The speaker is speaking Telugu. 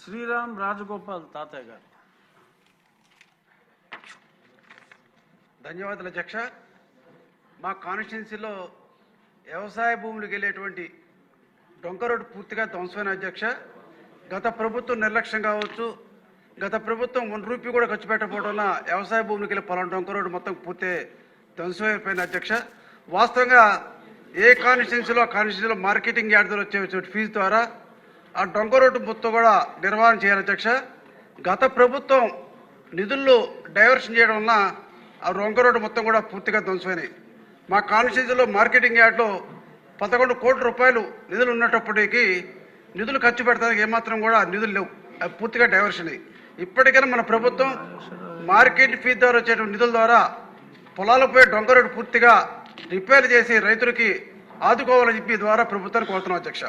శ్రీరామ్ రాజగోపాల్ తాతయ్య గారు. ధన్యవాదాలు అధ్యక్ష. మా కాన్స్టిట్యున్సీలో వ్యవసాయ భూములకు వెళ్ళేటువంటి డొంక రోడ్డు పూర్తిగా ధ్వంసమైన అధ్యక్ష. గత ప్రభుత్వం నిర్లక్ష్యం కావచ్చు గత ప్రభుత్వం వన్ రూపీ కూడా ఖర్చు పెట్టకపోవడం వల్ల వ్యవసాయ భూములకు వెళ్ళే పొలం డొంక రోడ్డు మొత్తం పూర్తి ధ్వంసమైపోయిన అధ్యక్ష. వాస్తవంగా ఏ కాన్స్టిట్యున్సీలో కాన్స్టిట్యున్సీలో మార్కెటింగ్ యార్డ్ ద్వారా వచ్చే ఫీజు ద్వారా ఆ డొంక రోడ్డు మొత్తం కూడా నిర్వహణ చేయాలి అధ్యక్ష. గత ప్రభుత్వం నిధుల్లో డైవర్షన్ చేయడం వలన ఆ రొంక రోడ్డు మొత్తం కూడా పూర్తిగా ధ్వంసమైనాయి. మా కాన్స్టిట్యూన్సీలో మార్కెటింగ్ యార్డ్లో పదకొండు కోట్ల రూపాయలు నిధులు ఉన్నప్పటికీ నిధులు ఖర్చు పెడతానికి ఏమాత్రం కూడా నిధులు లేవు. అవి పూర్తిగా డైవర్షన్ అయ్యి ఇప్పటికైనా మన ప్రభుత్వం మార్కెట్ ఫీ ద్వారా వచ్చేటువంటి నిధుల ద్వారా పొలాలపై డొంక రోడ్డు పూర్తిగా రిపేర్ చేసి రైతులకి ఆదుకోవాలని చెప్పి ద్వారా ప్రభుత్వాన్ని కోరుతున్నాం అధ్యక్ష.